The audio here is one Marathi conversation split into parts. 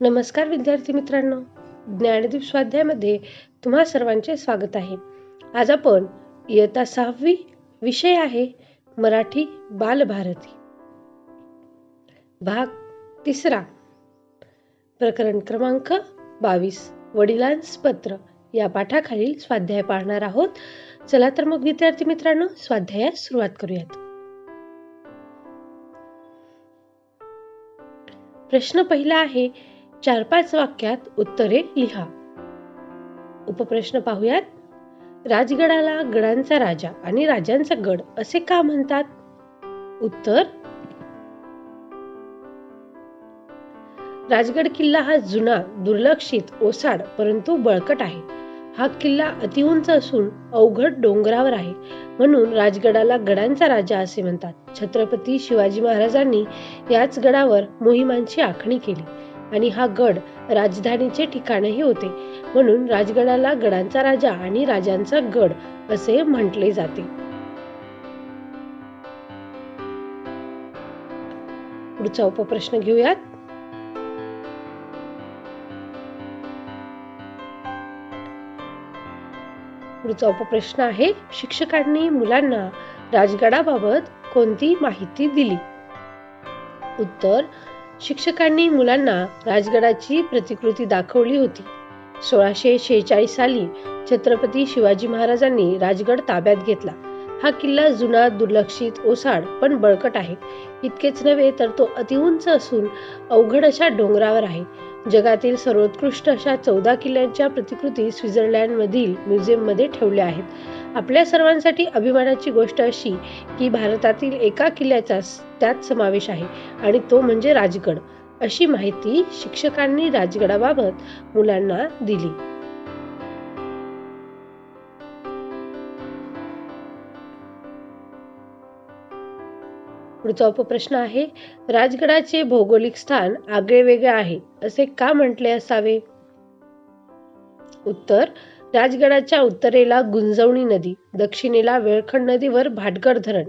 नमस्कार विद्यार्थी मित्रांनो. ज्ञानदीप स्वाध्यायामध्ये तुम्हा सर्वांचे स्वागत आहे. आज आपण इयत्ता सहावी विषय आहे मराठी बालभारती भाग तिसरा. प्रकरण क्रमांक बावीस. वडिलांस पत्र. या पाठाखालील स्वाध्याय पाहणार आहोत. चला तर मग विद्यार्थी मित्रांनो स्वाध्यायास सुरुवात करूयात. प्रश्न पहिला आहे चार पाच वाक्यात उत्तरे लिहा. उपप्रश्न पाहूयात. राजगडाला गडांचा राजा आणि राजांचा गड असे का म्हणतात? उत्तर राजगड किल्ला हा जुना दुर्लक्षित ओसाड परंतु बळकट आहे. हा किल्ला अतिउंच असून अवघड डोंगरावर आहे. म्हणून राजगडाला गडांचा राजा असे म्हणतात. छत्रपती शिवाजी महाराजांनी याच गडावर मोहिमांची आखणी केली. आणि हा गड राजधानीचे ठिकाणही होते. म्हणून राजगडाला गडांचा राजा आणि राजांचा गड असे म्हटले जाते. पुढचा उपप्रश्न घेऊयात. पुढचा उपप्रश्न आहे शिक्षकांनी मुलांना राजगडाबाबत कोणती माहिती दिली? उत्तर शिक्षकांनी मुलांना राजगडाची प्रतिकृती दाखवली होती. सोळाशे शेहेचाळीस साली छत्रपती शिवाजी महाराजांनी राजगड ताब्यात घेतला. हा किल्ला जुना दुर्लक्षित ओसाड पण बळकट आहे. इतकेच नव्हे तर तो अतिउंच असून अवघड अशा डोंगरावर आहे. जगातील सर्वोत्कृष्ट अशा चौदा किल्ल्यांच्या प्रतिकृती स्वित्झर्लंडमधील म्युझियममध्ये ठेवल्या आहेत. आपल्या सर्वांसाठी अभिमानाची गोष्ट अशी की भारतातील एका किल्ल्याचा त्यात समावेश आहे आणि तो म्हणजे राजगड. अशी माहिती शिक्षकांनी राजगडाबाबत मुलांना दिली. पुढचा उपप्रश्न आहे राजगडाचे भौगोलिक स्थान आगळे वेगळे आहे असे का म्हटले असावे? उत्तर राजगडाच्या उत्तरेला गुंजवणी नदी दक्षिणेला वेळखंड नदीवर भाटगड धरण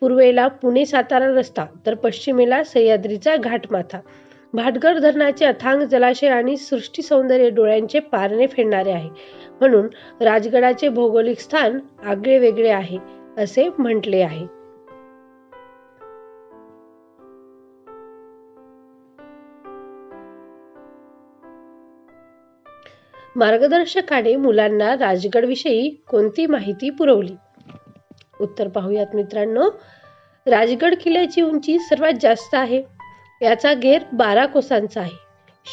पूर्वेला पुणे सातारा रस्ता तर पश्चिमेला सह्याद्रीचा घाटमाथा. भाटगड धरणाचे अथांग जलाशय आणि सृष्टी सौंदर्य डोळ्यांचे पारणे फेडणारे आहे. म्हणून राजगडाचे भौगोलिक स्थान आगळे वेगळे आहे असे म्हटले आहे. मार्गदर्शकाने मुलांना राजगड विषयी कोणती माहिती पुरवली? उत्तर पाहूयात मित्रांनो. राजगड किल्ल्याची उंची सर्वात जास्त आहे. याचा घेर बारा कोसांचा आहे.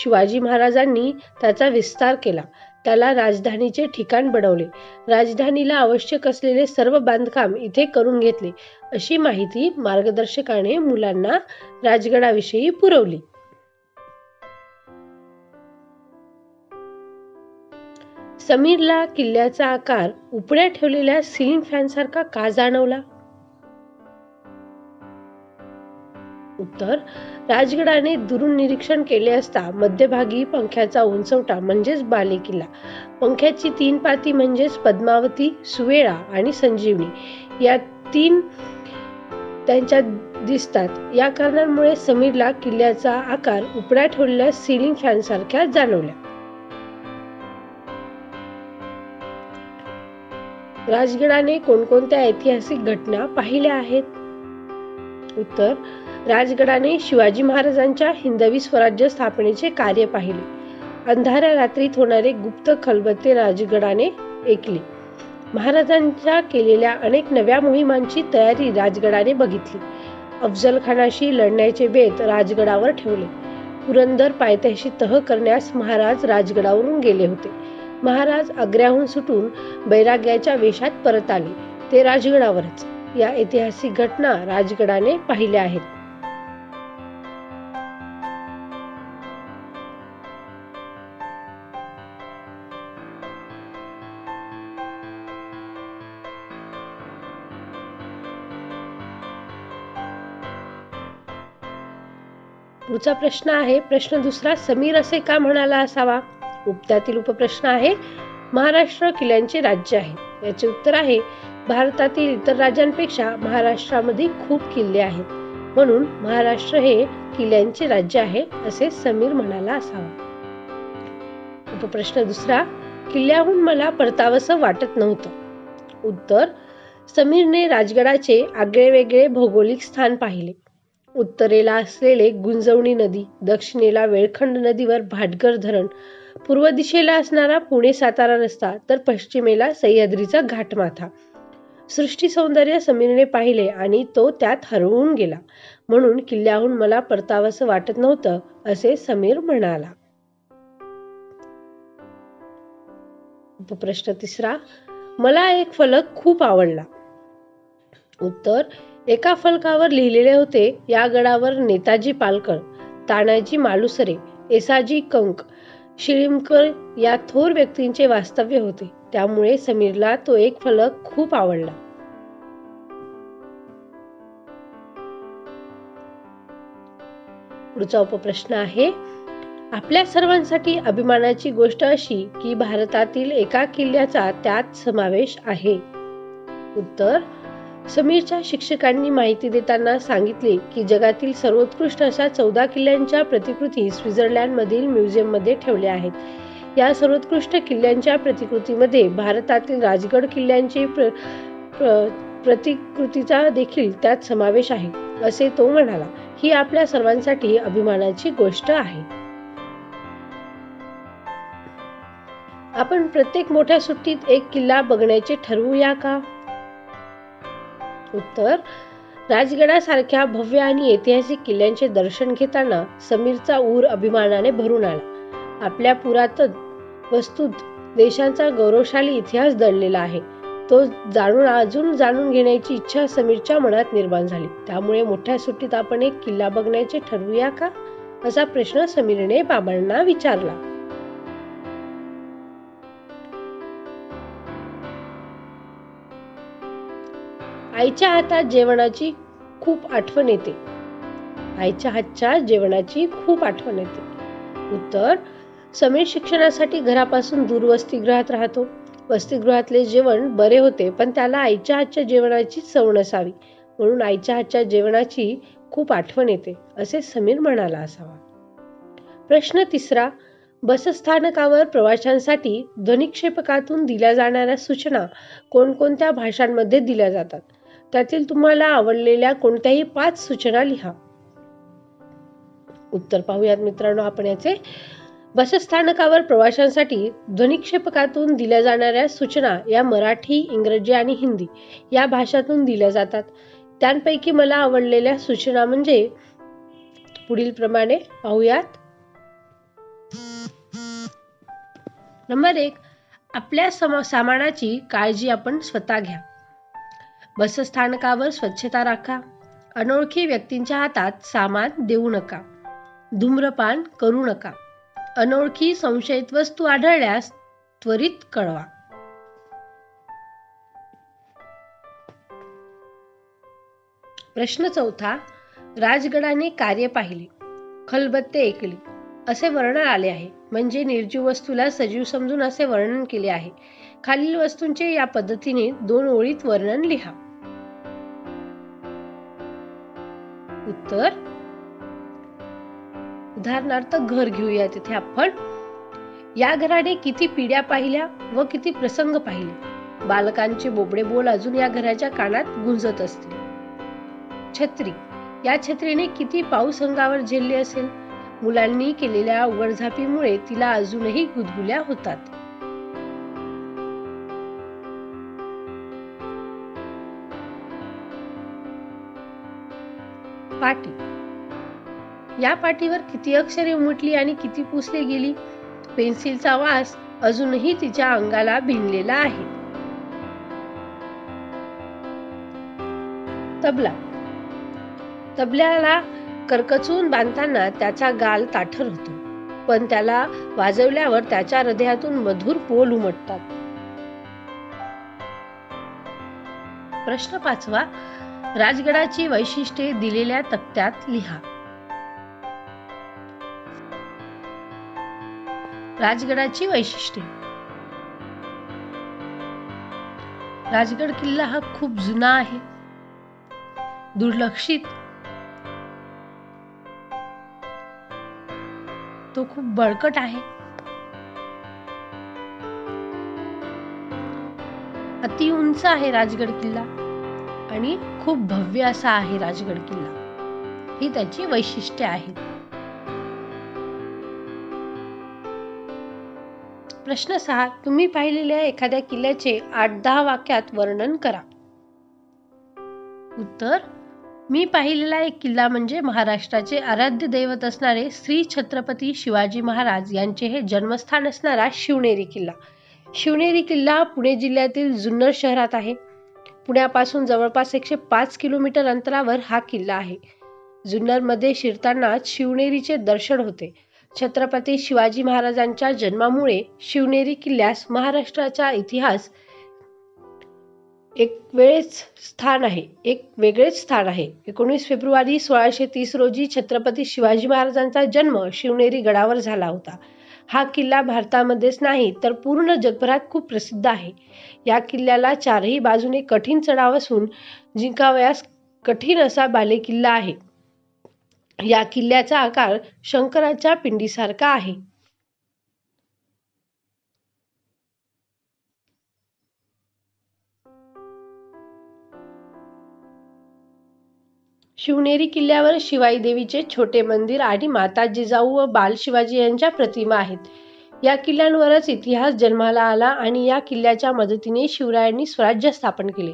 शिवाजी महाराजांनी त्याचा विस्तार केला. त्याला राजधानीचे ठिकाण बनवले. राजधानीला आवश्यक असलेले सर्व बांधकाम इथे करून घेतले अशी माहिती मार्गदर्शकाने मुलांना राजगडाविषयी पुरवली. समीरला किल्ल्याचा आकार उपड्या ठेवलेल्या सिलिंग फॅनसारखा का जाणवला? उत्तर राजगडाने दुरून निरीक्षण केले असता मध्यभागी पंख्याचा उंचवटा म्हणजेच बाले किल्ला पंख्याची तीन पाती म्हणजेच पद्मावती सुवेळा आणि संजीवनी. या तीन त्यांच्या दिसतात. या कारणांमुळे समीरला किल्ल्याचा आकार उपड्या ठेवलेल्या सिलिंग फॅनसारख्या जाणवल्या. राजगडाने कोणकोणत्या ऐतिहासिक घटना पाहिल्या आहेत? उत्तर राजगडाने शिवाजी महाराजांच्या हिंदवी स्वराज्य स्थापनेचे कार्य पाहिले. अंधाऱ्या रात्रीत होणारे गुप्त खलबत्ते राजगडाने ऐकले. महाराजांच्या केलेल्या अनेक नव्या मोहिमांची तयारी राजगडाने बघितली. अफजल खानाशी लढण्याचे बेत राजगडावर ठेवले. पुरंदर पायथ्याशी तह करण्यास महाराज राजगडावरून गेले होते. महाराज आग्र्याहून सुटून बैराग्याच्या वेशात परत आले. ते राजगडावरच. या ऐतिहासिक घटना राजगडाने पाहिल्या आहेत. पुढचा प्रश्न आहे प्रश्न दुसरा समीर असे का म्हणाला असावा? उपदातील उपप्रश्न आहे. महाराष्ट्र किल्ल्यांचे राज्य आहे. याचे उत्तर आहे भारतातील इतर राज्यांपेक्षा महाराष्ट्रामध्ये खूप किल्ले आहेत. म्हणून महाराष्ट्र हे किल्ल्यांचे राज्य आहे असे समीर म्हणाला असावा. उपप्रश्न दुसरा किल्ल्याहून मला परतावंसं वाटत नव्हतं. उत्तर समीरने राजगडाचे आगळेवेगळे भौगोलिक स्थान पाहिले. उत्तरेला असलेले गुंजवणी नदी दक्षिणेला वेळखंड नदीवर भाटगर धरण पूर्व दिशेला असणारा पुणे सातारा रस्ता तर पश्चिमेला सह्याद्रीचा घाटमाथा. सृष्टी सौंदर्य समीरने पाहिले आणि तो त्यात हरवून गेला. म्हणून किल्ल्याहून मला परतावंसं वाटत नव्हतं असे समीर म्हणाला. प्रश्न तिसरा मला एक फलक खूप आवडला. उत्तर एका फलकावर लिहिलेले होते या गडावर नेताजी पालकर तानाजी मालुसरे एसाजी कंक शिळीमकर या थोर व्यक्तींचे वास्तव्य होते. त्यामुळे समीरला तो एक फलक खूप आवडला. पुढचा उपप्रश्न आहे आपल्या सर्वांसाठी अभिमानाची गोष्ट अशी की भारतातील एका किल्ल्याचा त्यात समावेश आहे. उत्तर समीरच्या शिक्षकांनी माहिती देताना सांगितले की जगातील सर्वोत्कृष्ट अशा चौदा किल्ल्यांच्या प्रतिकृती स्वित्झर्लंड मधील म्युझियममध्ये ठेवल्या आहेत. या सर्वोत्कृष्ट किल्ल्यांच्या प्रतिकृतीमध्ये भारतातील राजगड किल्ल्यांची प्र, प्र, प्रतिकृतीचा देखील त्यात समावेश आहे असे तो म्हणाला. ही आपल्या सर्वांसाठी अभिमानाची गोष्ट आहे. आपण प्रत्येक मोठ्या सुट्टीत एक किल्ला बघण्याचे ठरवूया का? उत्तर राजगडासारख्या भव्य आणि ऐतिहासिक किल्ल्यांचे दर्शन घेताना समीरचा ऊर अभिमानाने भरून आला. आपल्या पुरातन वस्तूत देशांचा गौरवशाली इतिहास दडलेला आहे. तो जाणून अजून जाणून घेण्याची इच्छा समीरच्या मनात निर्माण झाली. त्यामुळे मोठ्या सुट्टीत आपण एक किल्ला बघण्याचे ठरवूया का? असा प्रश्न समीरने बाबांना विचारला. आईच्या हातात जेवणाची खूप आठवण येते. आईच्या हातच्या जेवणाची खूप आठवण येते. उत्तर समीर शिक्षणासाठी घरापासून दूर वसतिगृहात राहतो. वसतिगृहातले जेवण बरे होते पण त्याला आईच्या हातच्या जेवणाची चव नसावी म्हणून आईच्या हातच्या जेवणाची खूप आठवण येते असे समीर म्हणाला असावा. प्रश्न तिसरा बसस्थानकावर प्रवाशांसाठी ध्वनिक्षेपकातून दिल्या जाणाऱ्या सूचना कोणकोणत्या भाषांमध्ये दिल्या जातात? त्यातील तुम्हाला आवडलेल्या कोणत्याही पाच सूचना लिहा. उत्तर पाहूयात मित्रांनो आपण याचे. बसस्थानकावर प्रवाशांसाठी ध्वनिक्षेपकातून दिल्या जाणाऱ्या सूचना या मराठी इंग्रजी आणि हिंदी या भाषातून दिल्या जातात. त्यांपैकी मला आवडलेल्या सूचना म्हणजे पुढील प्रमाणे पाहूयात. नंबर एक आपल्या सामानाची काळजी आपण स्वतः घ्या. बसस्थानकावर स्वच्छता राखा. अनोळखी व्यक्तींच्या हातात सामान देऊ नका. धूम्रपान करू नका. अनोळखी संशयित वस्तू आढळल्यास त्वरित कळवा. प्रश्न चौथा राजगडाने कार्य पाहिले. खलबत्ते ऐकली. असे वर्णन आले आहे. म्हणजे निर्जीव वस्तूला सजीव समजून असे वर्णन केले आहे. खालील वस्तूंचे या पद्धतीने दोन ओळीत वर्णन लिहा. उत्तर. उदाहरणार्थ घर घेऊया तिथे आपण. या घराने किती पिढ्या पाहिल्या व किती प्रसंग पाहिले. बालकांचे बोबडे बोल अजून या घराच्या कानात गुंजत असतील. छत्री. या छत्रीने किती पाऊस अंगावर झेलले असेल. मुलांनी केलेल्या उघडझापीमुळे तिला अजूनही गुदगुल्या होतात. पाटी या पाटीवर किती अक्षरे उमटली आणि किती पुसली गेली पेन्सिलचा वास अजूनही तिच्या अंगाला भिनलेला आहे. तबला. तबल्याला करकचून बांधताना त्याचा गाल ताठर होतो पण त्याला वाजवल्यावर त्याच्या हृदयातून मधुर पोल उमटतात. प्रश्न पाचवा राजगडाची वैशिष्ट्ये दिलेल्या तक्त्यात लिहा. राजगडाची वैशिष्ट्ये. राजगड किल्ला हा खूप जुना आहे. दुर्लक्षित. तो खूप बळकट आहे. अति उंच आहे राजगड किल्ला. आणि खूप भव्य असा आहे राजगड किल्ला. ही त्याची वैशिष्ट्ये आहेत प्रश्न सहा तुम्ही पाहिलेल्या एखाद्या किल्ल्याचे आठ दहा वाक्यात वर्णन करा. उत्तर मी पाहिलेला एक किल्ला म्हणजे महाराष्ट्राचे आराध्य दैवत असणारे श्री छत्रपती शिवाजी महाराज यांचे हे जन्मस्थान असणारा शिवनेरी किल्ला. शिवनेरी किल्ला पुणे जिल्ह्यातील जुन्नर शहरात आहे. पुण्यापासून जवळपास एकशे पाच किलोमीटर अंतरावर हा किल्ला आहे. जुन्नरमध्ये शिरताना शिवनेरीचे दर्शन होते. छत्रपती शिवाजी महाराजांच्या जन्मामुळे शिवनेरी किल्ल्यास महाराष्ट्राचा इतिहास एक वेळेच स्थान आहे. एक वेगळेच स्थान आहे. एकोणीस फेब्रुवारी सोळाशे तीस रोजी छत्रपती शिवाजी महाराजांचा जन्म शिवनेरी गडावर झाला होता. हा किल्ला भारतामध्येच नाही तर पूर्ण जगभरात खूप प्रसिद्ध आहे. या किल्ल्याला चारही बाजूने कठीण चढाव असून जिंकावयास कठीण असा बालेकिल्ला आहे. या किल्ल्याचा आकार शंकराच्या पिंडीसारखा आहे. शिवनेरी किल्ल्यावर शिवाई देवीचे छोटे मंदिर आणि माता जिजाऊ व बाल शिवाजी यांच्या प्रतिमा आहेत. या किल्ल्यांवरच इतिहास जन्माला आला आणि या किल्ल्याच्या मदतीने शिवरायांनी स्वराज्य स्थापन केले.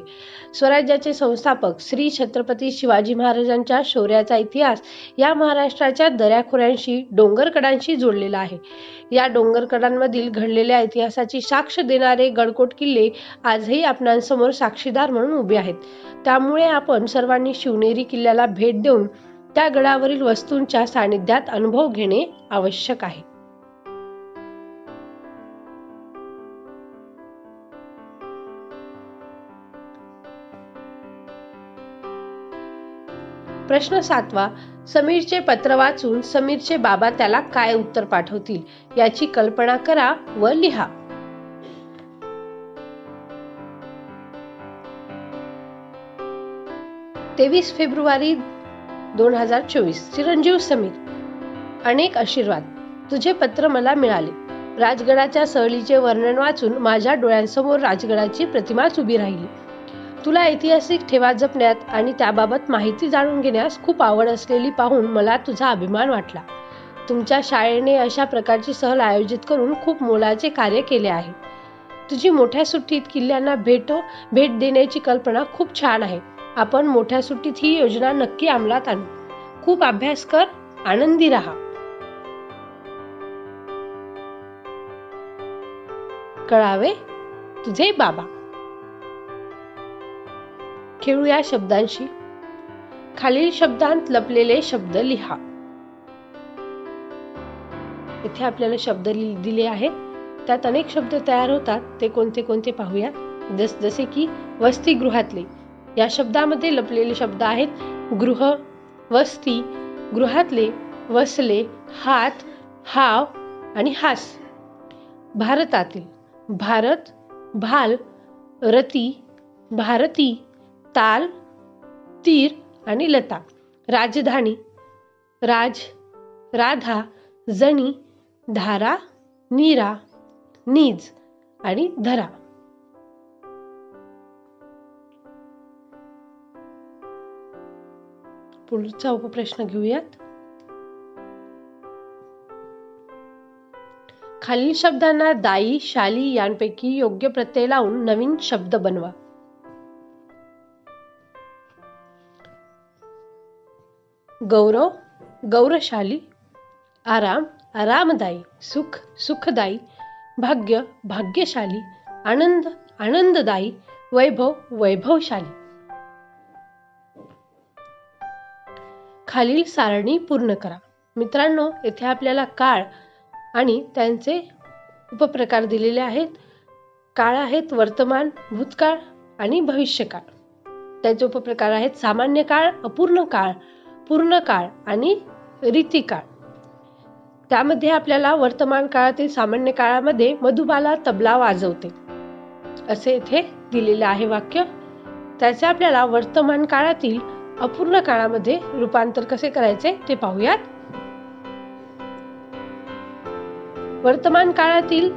स्वराज्याचे संस्थापक श्री छत्रपती शिवाजी महाराजांच्या शौर्याचा इतिहास या महाराष्ट्राच्या दऱ्याखोऱ्यांशी डोंगरकडांशी जोडलेला आहे. या डोंगरकडांमधील घडलेल्या इतिहासाची साक्ष देणारे गडकोट किल्ले आजही आपणांसमोर साक्षीदार म्हणून उभे आहेत. त्यामुळे आपण सर्वांनी शिवनेरी किल्ल्याला भेट देऊन त्या गडावरील वस्तूंच्या सानिध्यात अनुभव घेणे आवश्यक आहे. प्रश्न सातवा समीरचे पत्र वाचून समीरचे बाबा त्याला काय उत्तर पाठवतील याची कल्पना करा व लिहा. तेवीस फेब्रुवारी दोन हजार चोवीस चिरंजीव समीर. अनेक आशीर्वाद तुझे पत्र मला मिळाले. राजगडाच्या सहलीचे वर्णन वाचून माझ्या डोळ्यांसमोर राजगडाची प्रतिमाच उभी राहिली. तुला ऐतिहासिक ठेवा जपण्यात आणि त्याबाबत माहिती जाणून घेण्यास खूप आवड असलेली पाहून मला तुझा अभिमान वाटला. तुमच्या शाळेने अशा प्रकारची सहल आयोजित करून खूप मोलाचे कार्य केले आहे. तुझी मोठ्या सुट्टीत किल्ल्यांना भेटो भेट देण्याची कल्पना खूप छान आहे. आपण मोठ्या सुट्टीत ही योजना नक्की अंमलात आणू. खूप अभ्यास कर आनंदी राहा. कळावे? तुझे बाबा. खेळू या शब्दांशी. खालील शब्दांत लपलेले शब्द लिहा. इथे आपल्याला शब्द दिले आहेत. त्यात अनेक शब्द तयार होतात. ते कोणते कोणते पाहूया जस जसे की वसतिगृहातले. या शब्दामध्ये लपलेले शब्द आहेत. गृह वस्ती गृहातले वसले हात हाव आणि हास. भारतातील भारत भाल रती भारती ताल तीर आणि लता. राजधानी राज राधा जणी धारा नीरा नीज आणि धरा. पुढचा उपप्रश्न घेऊयात. खालील शब्दांना दाई शाली यांपैकी योग्य प्रत्यय लावून नवीन शब्द बनवा. गौरव गौरवशाली आराम आरामदायी सुख सुखदायी भाग्य भाग्यशाली आनंद आनंददायी वैभव वैभवशाली. खालील सारणी पूर्ण करा. मित्रांनो येथे आपल्याला काळ आणि त्यांचे उपप्रकार दिलेले आहेत. काळ आहेत वर्तमान भूतकाळ आणि भविष्यकाळ. त्याचे उपप्रकार आहेत सामान्य काळ अपूर्ण काळ पूर्ण काळ आणि रीतिकाळ त्यामध्ये आपल्याला वर्तमान काळातील सामान्य काळामध्ये मधुबाला तबला वाजवते. असे इथे दिलेलं आहे वाक्य. त्याचे आपल्याला वर्तमान काळातील अपूर्ण काळामध्ये रूपांतर कसे करायचे ते पाहूयात. वर्तमान काळातील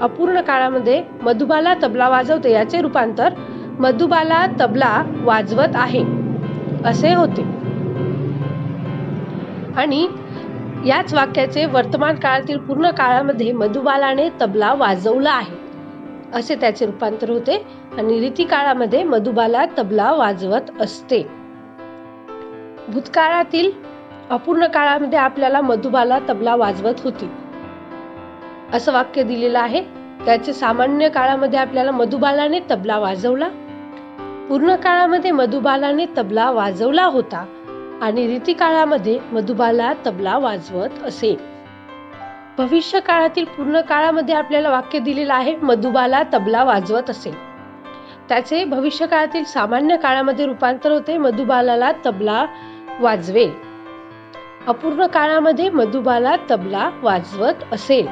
अपूर्ण काळामध्ये मधुबाला तबला वाजवते याचे रूपांतर मधुबाला तबला वाजवत आहे. असे होते. आणि याच वाक्याचे वर्तमान काळातील पूर्ण काळामध्ये मधुबालाने तबला वाजवला आहे. असे त्याचे रूपांतर होते आणि रीती काळामध्ये मधुबाला तबला वाजवत असते. भूतकाळातील अपूर्ण काळामध्ये आपल्याला मधुबाला तबला वाजवत होती. असं वाक्य दिलेलं आहे. त्याचे सामान्य काळामध्ये आपल्याला मधुबालाने तबला वाजवला. पूर्ण काळामध्ये मधुबालाने तबला वाजवला होता. आणि रीती काळामध्ये मधुबाला तबला वाजवत असे. भविष्य काळातील पूर्ण काळामध्ये आपल्याला वाक्य दिलेलं आहे मधुबाला तबला वाजवत असे. त्याचे भविष्य काळातील सामान्य काळामध्ये रूपांतर होते मधुबालाला तबला वाजवेल अपूर्ण काळामध्ये मधुबाला तबला वाजवत असेल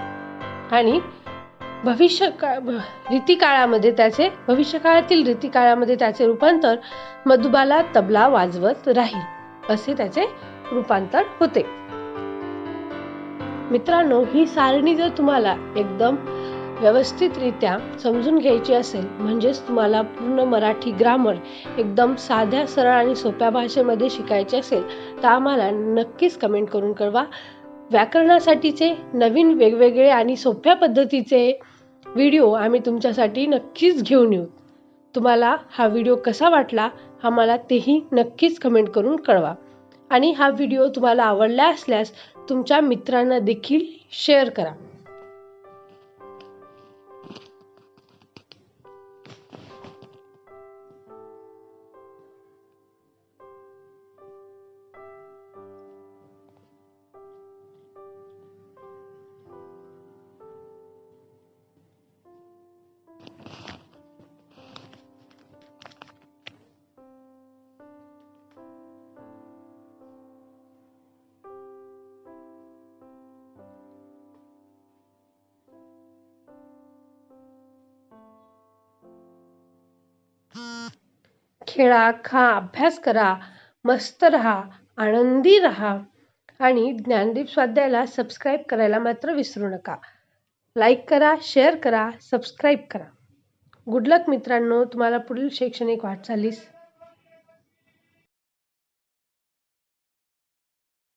आणि भविष्य रीतिकाळामध्ये रीती काळामध्ये त्याचे भविष्यकाळातील रीतिकाळामध्ये रीती काळामध्ये त्याचे रूपांतर मधुबाला तबला वाजवत राहील. असे त्याचे रूपांतर होते. मित्रांनो ही सारणी जर तुम्हाला एकदम व्यवस्थितरित्या समजून घ्यायची असेल म्हणजेच तुम्हाला पूर्ण मराठी ग्रामर एकदम साध्या सरळ आणि सोप्या भाषेमध्ये शिकायचे असेल तर आम्हाला नक्कीच कमेंट करून कळवा. व्याकरणासाठीचे नवीन वेगवेगळे आणि सोप्या पद्धतीचे व्हिडिओ आम्ही तुमच्यासाठी नक्कीच घेऊन येऊ. तुम्हाला हा व्हिडिओ कसा वाटला हा मला तेही नक्कीच कमेंट करून कळवा. आणि हा व्हिडिओ तुम्हाला आवडला असल्यास तुमच्या मित्रांना देखील शेअर करा. खेळा खा अभ्यास करा मस्त राहा आनंदी राहा आणि ज्ञानदीप स्वाध्यायला सबस्क्राईब करायला मात्र विसरू नका. लाईक करा शेअर करा सबस्क्राईब करा. गुड लक मित्रांनो तुम्हाला पुढील शैक्षणिक वाटचालीस.